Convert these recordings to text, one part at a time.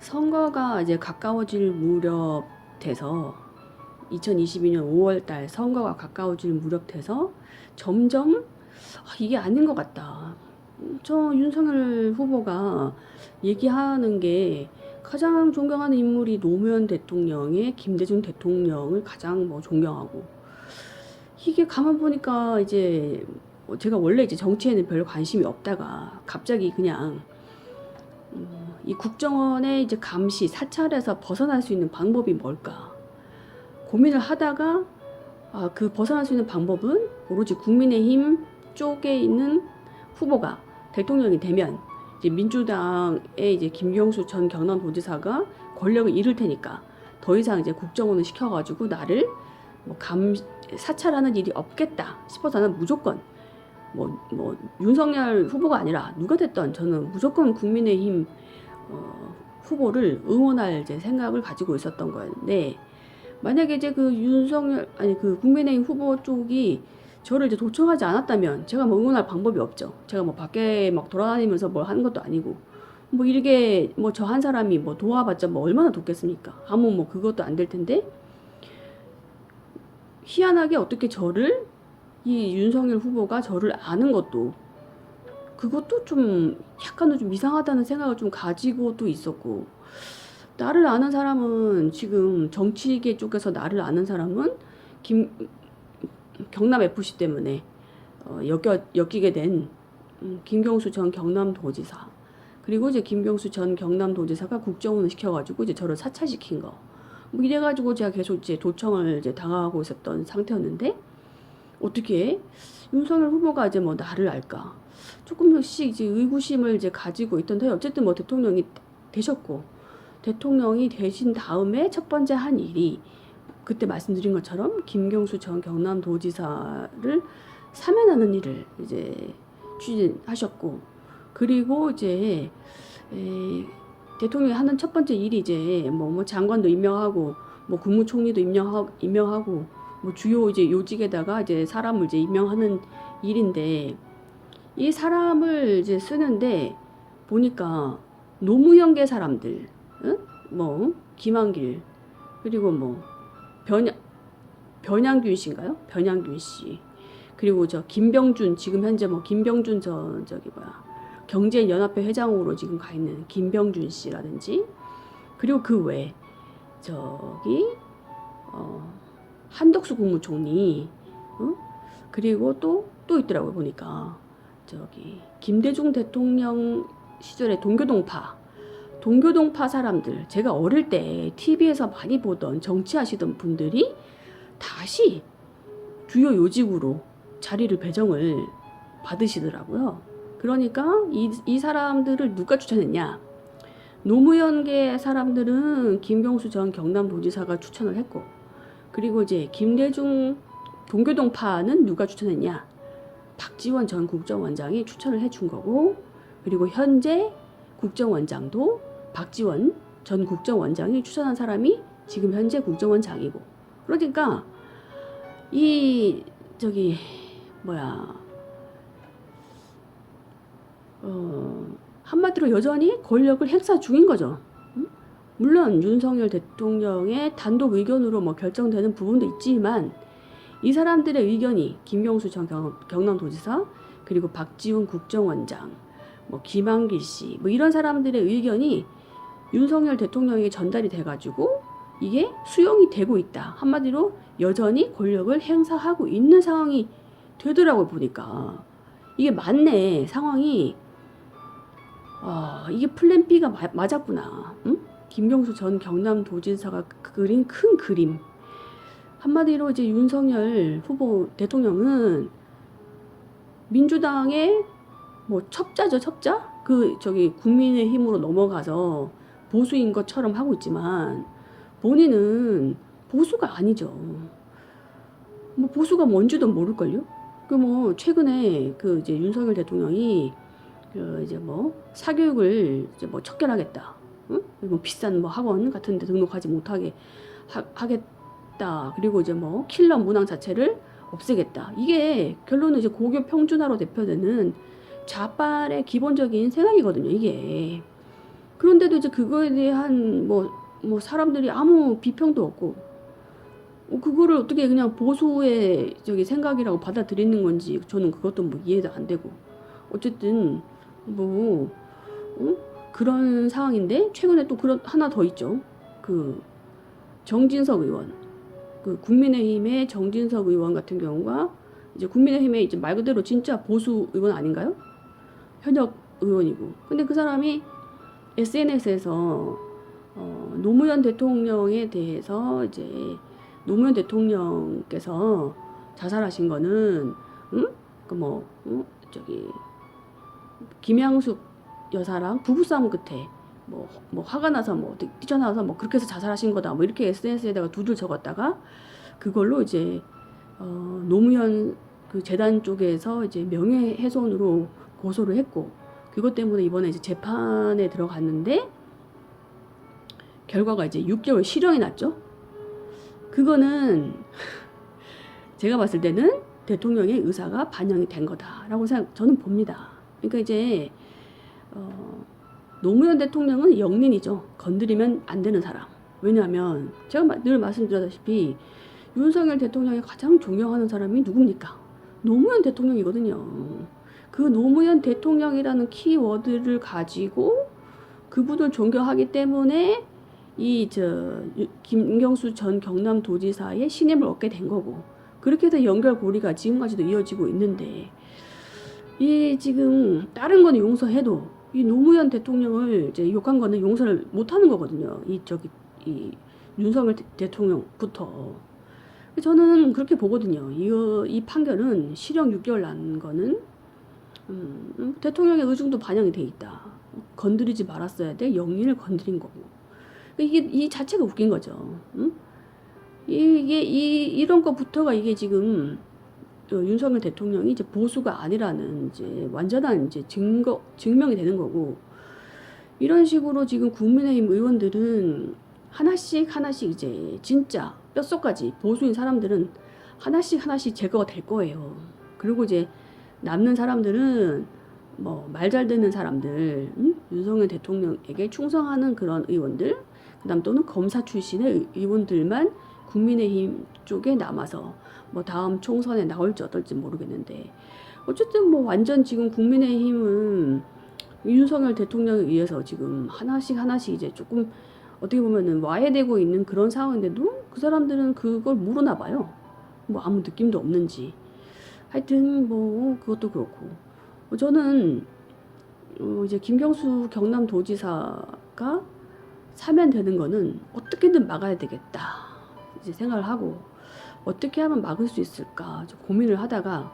선거가 이제 가까워질 무렵 돼서 2022년 5월 달 선거가 가까워질 무렵 돼서 점점 아, 이게 아닌 것 같다. 저 윤석열 후보가 얘기하는 게 가장 존경하는 인물이 노무현 대통령의 김대중 대통령을 가장 뭐 존경하고 이게 가만 보니까 이제 뭐 제가 원래 이제 정치에는 별 관심이 없다가 갑자기 그냥 음, 이 국정원의 이제 감시 사찰에서 벗어날 수 있는 방법이 뭘까? 고민을 하다가 아, 그 벗어날 수 있는 방법은 오로지 국민의힘 쪽에 있는 후보가 대통령이 되면 이제 민주당의 이제 김경수 전 경남도지사가 권력을 잃을 테니까 더 이상 이제 국정원을 시켜가지고 나를 뭐 감 사찰하는 일이 없겠다 싶어서 는 무조건 뭐, 뭐 윤석열 후보가 아니라 누가 됐던 저는 무조건 국민의힘 어, 후보를 응원할 이제 생각을 가지고 있었던 거였는데 만약에 이제 그 윤석열 아니 그 국민의힘 후보 쪽이 저를 이제 도청하지 않았다면 제가 뭐 응원할 방법이 없죠. 제가 뭐 밖에 막 돌아다니면서 뭘 하는 것도 아니고 뭐 이렇게 뭐 저 한 사람이 뭐 도와봤자 뭐 얼마나 돕겠습니까? 아무 뭐 그것도 안 될 텐데 희한하게 어떻게 저를 이 윤석열 후보가 저를 아는 것도 그것도 좀 약간은 좀 이상하다는 생각을 좀 가지고도 있었고 나를 아는 사람은 지금 정치계 쪽에서 나를 아는 사람은 김 경남 FC 때문에 어, 엮여, 엮이게 된 음, 김경수 전 경남도지사 그리고 이제 김경수 전 경남도지사가 국정원을 시켜가지고 이제 저를 사찰시킨 거. 뭐 이래가지고 제가 계속 이제 도청을 이제 당하고 있었던 상태였는데 어떻게 윤석열 후보가 이제 뭐 나를 알까? 조금씩 이제 의구심을 이제 가지고 있던데 어쨌든 뭐 대통령이 되셨고 대통령이 되신 다음에 첫 번째 한 일이 그때 말씀드린 것처럼 김경수 전 경남도지사를 사면하는 일을 이제 추진하셨고 그리고 이제 에, 대통령이 하는 첫 번째 일이 이제 뭐, 뭐 장관도 임명하고 뭐 국무총리도 임명하고 임명하고 뭐 주요 이제 요직에다가 이제 사람을 이제 임명하는 일인데 이 사람을 이제 쓰는데 보니까 노무현계 사람들, 응? 뭐 김한길 그리고 뭐 변양 변양균 씨인가요? 변양균 씨 그리고 저 김병준 지금 현재 뭐 김병준 저 저기 뭐야 경제연합회 회장으로 지금 가 있는 김병준 씨라든지 그리고 그 외에 저기 어 한덕수 국무총리 어? 그리고 또또 있더라고요 보니까 저기 김대중 대통령 시절에 동교동파 동교동파 사람들 제가 어릴 때 TV에서 많이 보던 정치하시던 분들이 다시 주요 요직으로 자리를 배정을 받으시더라고요. 그러니까 이, 이 사람들을 누가 추천했냐? 노무현계 사람들은 김경수 전 경남도지사가 추천을 했고, 그리고 이제 김대중 동교동파는 누가 추천했냐? 박지원 전 국정원장이 추천을 해준 거고, 그리고 현재 국정원장도 박지원 전 국정원장이 추천한 사람이 지금 현재 국정원장이고, 그러니까 이 저기 뭐야 어, 한마디로 여전히 권력을 행사 중인 거죠. 음? 물론 윤석열 대통령의 단독 의견으로 뭐 결정되는 부분도 있지만 이 사람들의 의견이 김경수 전 경, 경남도지사 그리고 박지훈 국정원장 뭐 김한길 씨 뭐 이런 사람들의 의견이 윤석열 대통령에게 전달이 돼가지고 이게 수용이 되고 있다. 한마디로 여전히 권력을 행사하고 있는 상황이 되더라고요 보니까. 이게 맞네. 상황이. 아 이게 플랜 B가 마, 맞았구나. 응? 김경수 전 경남도지사가 그린 큰 그림 한마디로 이제 윤석열 후보 대통령은 민주당의 뭐 첩자죠 첩자 그 저기 국민의 힘으로 넘어가서 보수인 것처럼 하고 있지만 본인은 보수가 아니죠. 뭐 보수가 뭔지도 모를걸요. 그 뭐 최근에 그 이제 윤석열 대통령이 그 이제 뭐 사교육을 이제 뭐 척결하겠다. 응? 뭐 비싼 뭐 학원 같은 데 등록하지 못하게 하, 하겠 다. 그리고 이제 뭐 킬러 문항 자체를 없애겠다. 이게 결론은 이제 고교 평준화로 대표되는 좌빨의 기본적인 생각이거든요. 이게 그런데도 이제 그거에 대한 뭐, 뭐 사람들이 아무 비평도 없고 어, 그거를 어떻게 그냥 보수의 저기 생각이라고 받아들이는 건지 저는 그것도 뭐 이해도 안 되고 어쨌든 뭐 어? 그런 상황인데 최근에 또 그런 하나 더 있죠. 그 정진석 의원, 그 국민의힘의 정진석 의원 같은 경우가 이제 국민의힘의 이제 말 그대로 진짜 보수 의원 아닌가요? 현역 의원이고. 근데 그 사람이 SNS에서 어, 노무현 대통령에 대해서 이제 노무현 대통령께서 자살하신 거는 응? 그뭐 응? 저기 김양숙 여사랑 부부싸움 끝에 뭐, 뭐 화가 나서 뭐 뛰- 뛰쳐나와서 뭐 그렇게 해서 자살하신 거다 뭐 이렇게 SNS에다가 두 줄 적었다가 그걸로 이제 어, 노무현 그 재단 쪽에서 이제 명예훼손으로 고소를 했고 그것 때문에 이번에 이제 재판에 들어갔는데 결과가 이제 6개월 실형이 났죠. 그거는 제가 봤을 때는 대통령의 의사가 반영이 된 거다라고 생각 저는 봅니다. 그러니까 이제 어, 노무현 대통령은 영린이죠. 건드리면 안 되는 사람. 왜냐하면 제가 마- 늘 말씀드렸다시피 윤석열 대통령이 가장 존경하는 사람이 누굽니까? 노무현 대통령이거든요. 그 노무현 대통령이라는 키워드를 가지고 그분을 존경하기 때문에 이 저 김경수 전 경남도지사의 신임을 얻게 된 거고 그렇게 해서 연결고리가 지금까지도 이어지고 있는데 이 지금 다른 거는 용서해도 이 노무현 대통령을 이제 욕한 거는 용서를 못 하는 거거든요. 이 저기 이 윤석열 대- 대통령부터 저는 그렇게 보거든요. 이, 이 판결은 실형 6개월 난 거는 음, 음, 대통령의 의중도 반영이 돼 있다. 건드리지 말았어야 돼. 영린을 건드린 거고. 이게 이 자체가 웃긴 거죠. 음? 이게 이 이런 거부터가 이게 지금 어, 윤석열 대통령이 이제 보수가 아니라는 이제 완전한 이제 증거 증명이 되는 거고 이런 식으로 지금 국민의힘 의원들은 하나씩 하나씩 이제 진짜 뼛속까지 보수인 사람들은 하나씩 하나씩 제거가 될 거예요. 그리고 이제 남는 사람들은 뭐 말 잘 듣는 사람들, 음? 윤석열 대통령에게 충성하는 그런 의원들, 그다음 또는 검사 출신의 의- 의원들만 국민의힘 쪽에 남아서 뭐 다음 총선에 나올지 어떨지 모르겠는데 어쨌든 뭐 완전 지금 국민의힘은 윤석열 대통령에 의해서 지금 하나씩 하나씩 이제 조금 어떻게 보면은 와해되고 있는 그런 상황인데도 그 사람들은 그걸 모르나 봐요. 뭐 아무 느낌도 없는지. 하여튼 뭐 그것도 그렇고 뭐 저는 어 이제 김경수 경남도지사가 사면 되는 거는 어떻게든 막아야 되겠다 이제 생각을 하고 어떻게 하면 막을 수 있을까 좀 고민을 하다가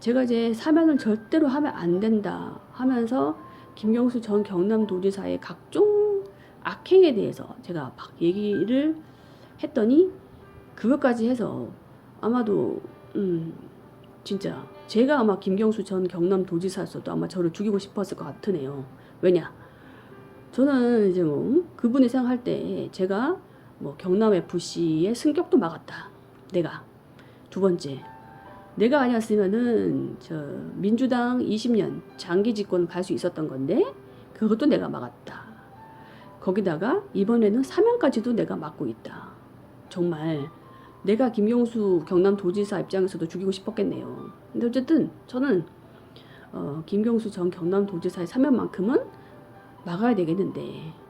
제가 이제 사면을 절대로 하면 안 된다 하면서 김경수 전 경남도지사의 각종 악행에 대해서 제가 막 얘기를 했더니 그것까지 해서 아마도 음 진짜 제가 아마 김경수 전 경남도지사였어도 아마 저를 죽이고 싶었을 것 같으네요. 왜냐? 저는 이제 뭐 음? 그분이 생각할 때 제가 뭐 경남 FC의 승격도 막았다. 내가 두 번째 내가 아니었으면은 저 민주당 20년 장기 집권 갈 수 있었던 건데 그것도 내가 막았다. 거기다가 이번에는 사면까지도 내가 막고 있다. 정말 내가 김경수 경남도지사 입장에서도 죽이고 싶었겠네요. 근데 어쨌든 저는 어, 김경수 전 경남도지사의 사면만큼은 막아야 되겠는데 어,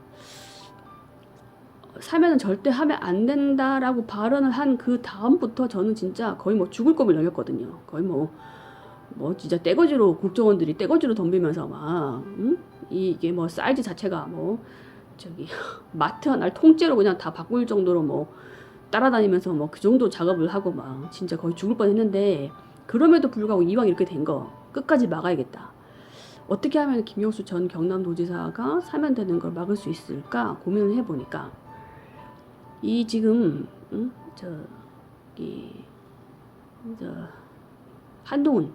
사면은 절대 하면 안 된다라고 발언을 한 그 다음부터 저는 진짜 거의 뭐 죽을 겁을 넘겼거든요. 거의 뭐, 뭐 진짜 떼거지로 국정원들이 떼거지로 덤비면서 막, 응? 이게 뭐 사이즈 자체가 뭐, 저기, 마트 하나를 통째로 그냥 다 바꿀 정도로 뭐, 따라다니면서 뭐 그 정도 작업을 하고 막 진짜 거의 죽을 뻔 했는데, 그럼에도 불구하고 이왕 이렇게 된 거, 끝까지 막아야겠다. 어떻게 하면 김용수 전 경남도지사가 사면되는 걸 막을 수 있을까 고민을 해보니까 이 지금 응? 저기 저 한동훈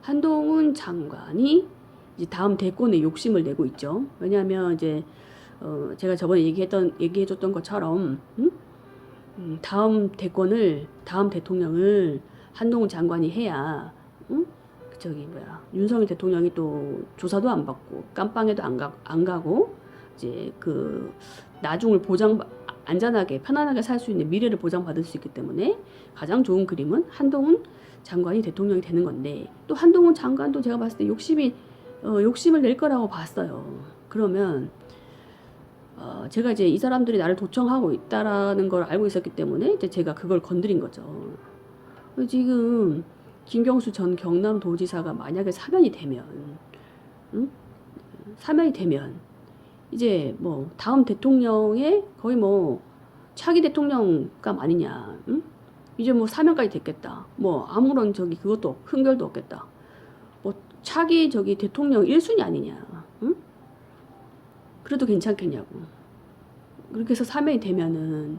한동훈 장관이 이제 다음 대권에 욕심을 내고 있죠. 왜냐하면 이제 어 제가 저번에 얘기했던 얘기해줬던 것처럼 응? 음, 다음 대권을 다음 대통령을 한동훈 장관이 해야 응? 저기 뭐야 윤석열 대통령이 또 조사도 안 받고 깜빵에도 안, 가, 안 가고 이제 그 나중을 보장 안전하게 편안하게 살 수 있는 미래를 보장받을 수 있기 때문에 가장 좋은 그림은 한동훈 장관이 대통령이 되는 건데 또 한동훈 장관도 제가 봤을 때 욕심이 어, 욕심을 낼 거라고 봤어요. 그러면 어, 제가 이제 이 사람들이 나를 도청하고 있다라는 걸 알고 있었기 때문에 이제 제가 그걸 건드린 거죠. 지금 김경수 전 경남도지사가 만약에 사면이 되면, 응? 사면이 되면 이제 뭐 다음 대통령의 거의 뭐 차기 대통령감 아니냐, 응? 이제 뭐 사면까지 됐겠다. 뭐 아무런 저기 그것도 없- 흥결도 없겠다. 뭐 차기 저기 대통령 1순위 아니냐, 응? 그래도 괜찮겠냐고. 그렇게 해서 사면이 되면은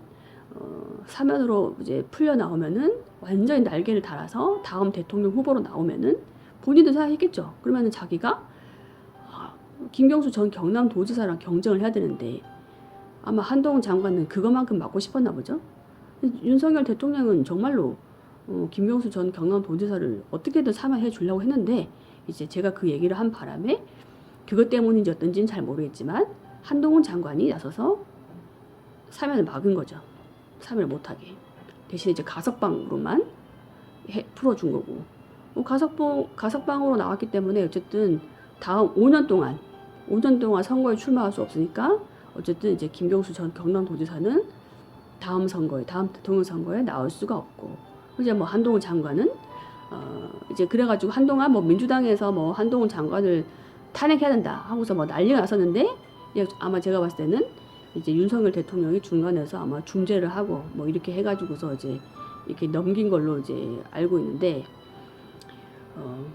어, 사면으로 이제 풀려 나오면은 완전히 날개를 달아서 다음 대통령 후보로 나오면은 본인도 생각했겠죠. 그러면은 자기가 아, 김경수 전 경남도지사랑 경쟁을 해야 되는데 아마 한동훈 장관은 그것만큼 맡고 싶었나 보죠. 윤석열 대통령은 정말로 어, 김경수 전 경남도지사를 어떻게든 사면해 주려고 했는데 이제 제가 그 얘기를 한 바람에 그것 때문인지 어떤지는 잘 모르겠지만 한동훈 장관이 나서서 사면을 막은 거죠. 사면을 못하게. 대신 이제 가석방으로만 해, 풀어준 거고. 뭐 가석방, 가석방으로 나왔기 때문에 어쨌든 다음 5년 동안, 5년 동안 선거에 출마할 수 없으니까 어쨌든 이제 김경수 전 경남도지사는 다음 선거에, 다음 대통령 선거에 나올 수가 없고. 이제 뭐 한동훈 장관은 어, 이제 그래가지고 한동안 뭐 민주당에서 뭐 한동훈 장관을 탄핵해야 된다 하고서 뭐 난리가 났었는데 예, 아마 제가 봤을 때는 이제 윤석열 대통령이 중간에서 아마 중재를 하고 뭐 이렇게 해가지고서 이제 이렇게 넘긴 걸로 이제 알고 있는데 어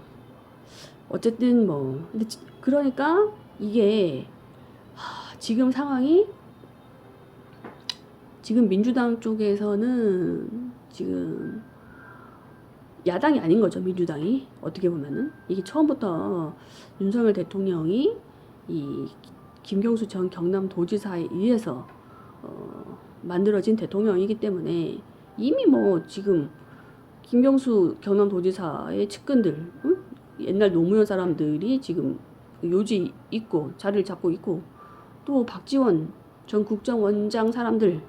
어쨌든 뭐 근데 지- 그러니까 이게 하, 지금 상황이 지금 민주당 쪽에서는 지금 야당이 아닌 거죠 민주당이 어떻게 보면은 이게 처음부터 윤석열 대통령이 이 김경수 전 경남도지사에 의해서 어, 만들어진 대통령이기 때문에 이미 뭐 지금 김경수 경남도지사의 측근들 응? 옛날 노무현 사람들이 지금 요지 있고 자리를 잡고 있고 또 박지원 전 국정원장 사람들이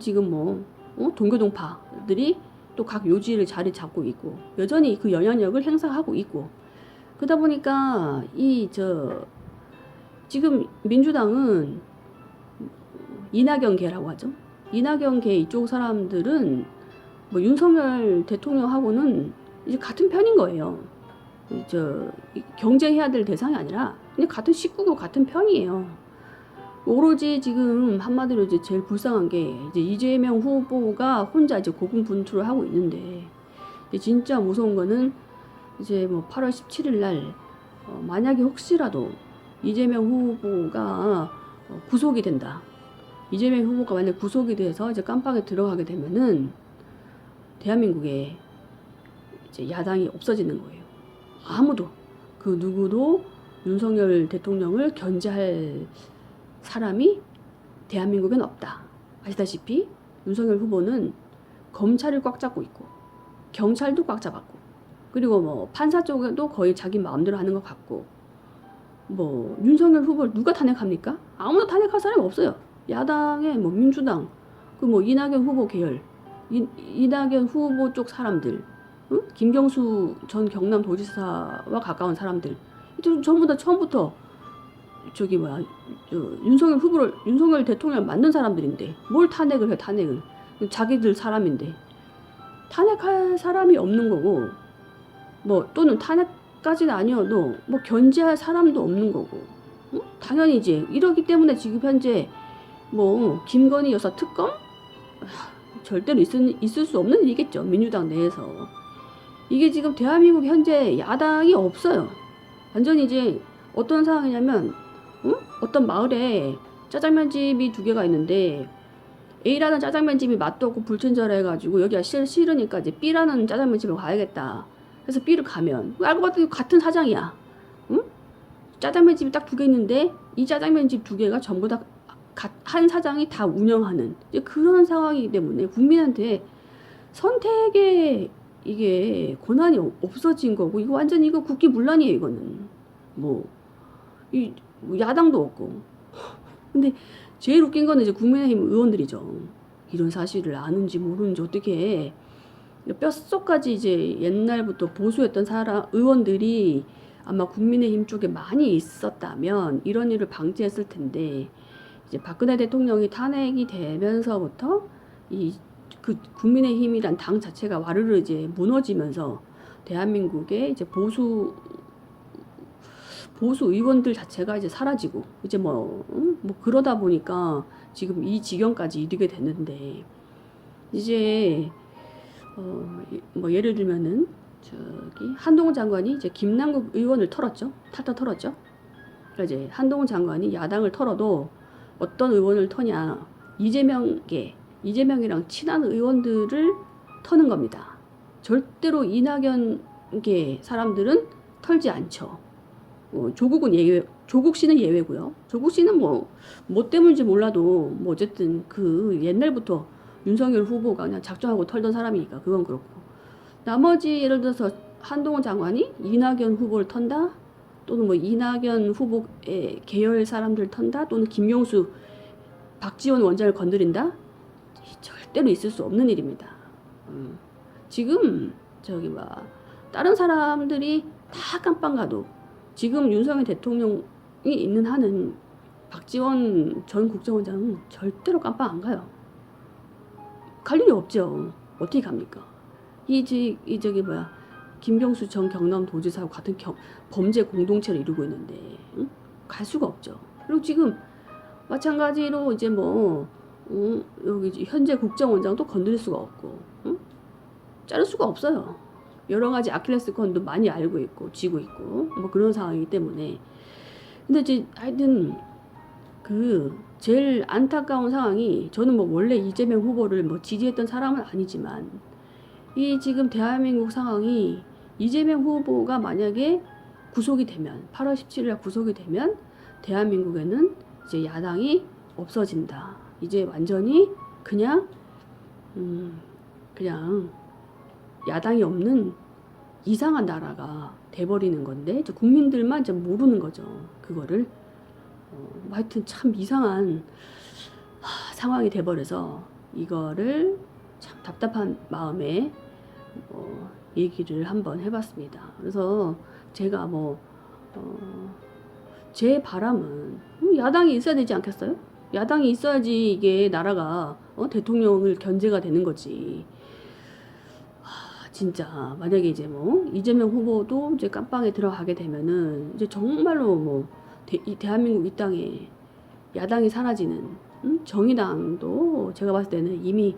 지금 뭐 어? 동교동파들이 또 각 요지를 자리 잡고 있고 여전히 그 영향력을 행사하고 있고 그러다 보니까 이 저 지금 민주당은 이낙연계라고 하죠. 이낙연계 이쪽 사람들은 뭐 윤석열 대통령하고는 이제 같은 편인 거예요. 이저이 경쟁해야 될 대상이 아니라 그냥 같은 식구고 같은 편이에요. 오로지 지금 한마디로 이제 제일 불쌍한 게 이제 이재명 후보가 혼자 이제 고군분투를 하고 있는데 진짜 무서운 거는 이제 뭐 8월 17일 날 어, 만약에 혹시라도 이재명 후보가 어, 구속이 된다. 이재명 후보가 만약 구속이 돼서 이제 깜빡에 들어가게 되면은 대한민국에 이제 야당이 없어지는 거예요. 아무도 그 누구도 윤석열 대통령을 견제할 사람이 대한민국엔 없다. 아시다시피 윤석열 후보는 검찰을 꽉 잡고 있고 경찰도 꽉 잡았고 그리고 뭐 판사 쪽에도 거의 자기 마음대로 하는 것 같고 뭐 윤석열 후보를 누가 탄핵합니까? 아무도 탄핵할 사람이 없어요. 야당의 뭐 민주당 그 뭐 이낙연 후보 계열 이, 이낙연 후보 쪽 사람들 응? 김경수 전 경남도지사와 가까운 사람들. 전부 다 처음부터 저기 뭐야 저 윤석열 후보를 윤석열 대통령 만든 사람들인데 뭘 탄핵을 해 탄핵을. 자기들 사람인데. 탄핵할 사람이 없는 거고 뭐 또는 탄핵까지는 아니어도 뭐 견제할 사람도 없는 거고. 어? 당연히지 이러기 때문에 지금 현재 뭐 김건희 여사 특검? 하, 절대로 있을, 있을 수 없는 일이겠죠 민주당 내에서 이게 지금 대한민국 현재 야당이 없어요 완전히 이제 어떤 상황이냐면 응? 어떤 마을에 짜장면 집이 두 개가 있는데 A라는 짜장면 집이 맛도 없고 불친절해 해가지고 여기가 싫, 싫으니까 이제 B라는 짜장면 집을 가야겠다. 그래서 B를 가면 알고 봤더니 같은 사장이야. 응? 짜장면 집이 딱 두 개 있는데 이 짜장면 집 두 개가 전부 다 한 사장이 다 운영하는 그런 상황이기 때문에 국민한테 선택에 이게 권한이 없어진 거고 이거 완전 이거 국기문란이에요 이거는. 뭐 이, 뭐 야당도 없고. 근데 제일 웃긴 거는 이제 국민의힘 의원들이죠. 이런 사실을 아는지 모르는지 어떻게 뼛속까지 이제 옛날부터 보수였던 사람 의원들이 아마 국민의힘 쪽에 많이 있었다면 이런 일을 방지했을 텐데 이제 박근혜 대통령이 탄핵이 되면서부터 이 그 국민의힘이란 당 자체가 와르르 이제 무너지면서 대한민국의 이제 보수 보수 의원들 자체가 이제 사라지고 이제 뭐, 음? 뭐 그러다 보니까 지금 이 지경까지 이르게 됐는데 이제 어, 이- 뭐 예를 들면은 저기 한동훈 장관이 이제 김남국 의원을 털었죠. 탈탈 털었죠. 그러니까 이제 한동훈 장관이 야당을 털어도 어떤 의원을 터냐 이재명계 이재명이랑 친한 의원들을 터는 겁니다. 절대로 이낙연계 사람들은 털지 않죠. 어, 조국은 예외, 조국 씨는 예외고요. 조국 씨는 뭐, 뭐 때문인지 몰라도, 뭐, 어쨌든 그 옛날부터 윤석열 후보가 그냥 작정하고 털던 사람이니까, 그건 그렇고. 나머지, 예를 들어서 한동훈 장관이 이낙연 후보를 턴다? 또는 뭐, 이낙연 후보의 계열 사람들 턴다? 또는 김용수, 박지원 원장을 건드린다? 절대로 있을 수 없는 일입니다. 음. 지금, 저기, 막, 다른 사람들이 다 깜빵 가도, 지금 윤석열 대통령이 있는 한은 박지원 전 국정원장은 절대로 깜빵 안 가요. 갈 일이 없죠. 어떻게 갑니까? 이, 지, 이 저기 뭐야 김병수 전 경남도지사와 같은 경, 범죄 공동체를 이루고 있는데 응? 갈 수가 없죠. 그리고 지금 마찬가지로 이제 뭐 응? 여기 현재 국정원장도 건드릴 수가 없고 응? 자를 수가 없어요. 여러 가지 아킬레스건도 많이 알고 있고 쥐고 있고 뭐 그런 상황이기 때문에 근데 이제 하여튼 그 제일 안타까운 상황이 저는 뭐 원래 이재명 후보를 뭐 지지했던 사람은 아니지만 이 지금 대한민국 상황이 이재명 후보가 만약에 구속이 되면 8월 17일 구속이 되면 대한민국에는 이제 야당이 없어진다. 이제 완전히 그냥 음 그냥 야당이 없는 이상한 나라가 돼버리는 건데 이제 국민들만 이제 모르는 거죠. 그거를 어, 뭐 하여튼 참 이상한 하, 상황이 돼버려서 이거를 참 답답한 마음에 어, 얘기를 한번 해봤습니다. 그래서 제가 뭐 어, 제 바람은 음, 야당이 있어야 되지 않겠어요? 야당이 있어야지 이게 나라가 어, 대통령을 견제가 되는 거지. 아, 진짜 만약에 이제 뭐 이재명 후보도 이제 깜빵에 들어가게 되면은 이제 정말로 뭐 대, 이 대한민국 이 땅에 야당이 사라지는 음? 정의당도 제가 봤을 때는 이미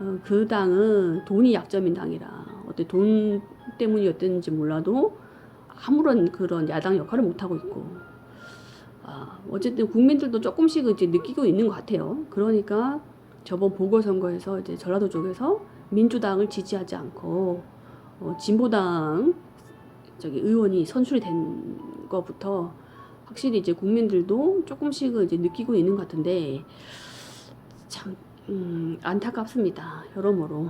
어, 그 당은 돈이 약점인 당이라 어때 돈 때문이었든지 몰라도 아무런 그런 야당 역할을 못 하고 있고 아, 어쨌든 국민들도 조금씩 이제 느끼고 있는 것 같아요. 그러니까 저번 보궐선거에서 이제 전라도 쪽에서 민주당을 지지하지 않고 어, 진보당 저기 의원이 선출이 된 것부터 확실히 이제 국민들도 조금씩은 이제 느끼고 있는 것 같은데 참 음, 안타깝습니다. 여러모로